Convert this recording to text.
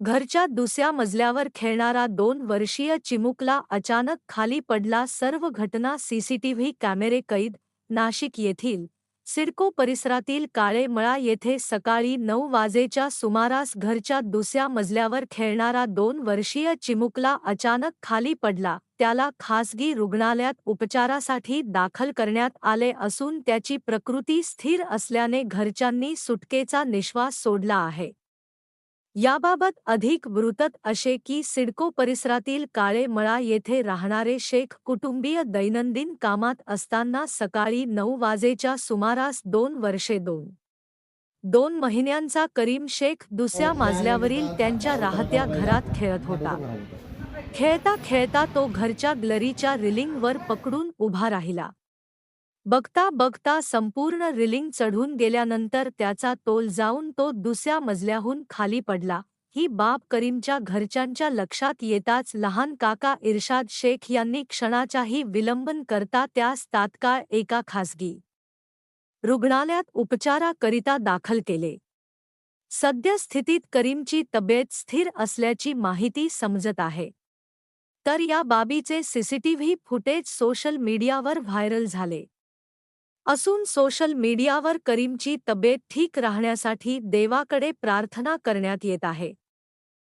घरच्या दुसऱ्या मजल्यावर खेळणारा दोन वर्षीय चिमुकला अचानक खाली पडला. सर्व घटना सीसीटीव्ही कॅमेरे कैद नाशिक येथील सिडको परिसरातील काळे मळा येथे सकाळी नऊ वाजेच्या सुमारास घरच्या दुसऱ्या मजल्यावर खेळणारा दोन वर्षीय चिमुकला अचानक खाली पडला. त्याला खासगी रुग्णालयात उपचारासाठी दाखल करण्यात आले असून त्याची प्रकृती स्थिर असल्याने घरच्यांनी सुटकेचा निश्वास सोडला आहे. याबाबत अधिक वृत्त असे की सिडको परिसरातील काळे मळा येथे राहणारे शेख कुटुंबीय दैनंदिन कामात असताना सकाळी नऊ वाजेच्या सुमारास दोन वर्षे दोन. दोन महिन्यांचा करीम शेख दुसऱ्या माजल्यावरील त्यांच्या राहत्या घरात खेळत होता. खेळता खेळता तो घरच्या ग्लरीच्या रिलिंगवर पकडून उभा राहिला. बघता बघता संपूर्ण रिलिंग चढून गेल्यानंतर त्याचा तोल जाऊन तो दुसऱ्या मजल्याहून खाली पडला. ही बाब करीमच्या घरच्यांच्या लक्षात येताच लहान काका इर्शाद शेख यांनी क्षणाचाही विलंबन करता त्यास तात्काळ एका खासगी रुग्णालयात उपचाराकरिता दाखल केले. सद्यस्थितीत करीमची तब्येत स्थिर असल्याची माहिती समजत आहे. तर या बाबीचे सीसीटीव्ही फुटेज सोशल मीडियावर व्हायरल झाले. असून सोशल मीडियावर करीमची तब्येत ठीक राहण्यासाठी देवाकडे प्रार्थना करण्यात येत आहे.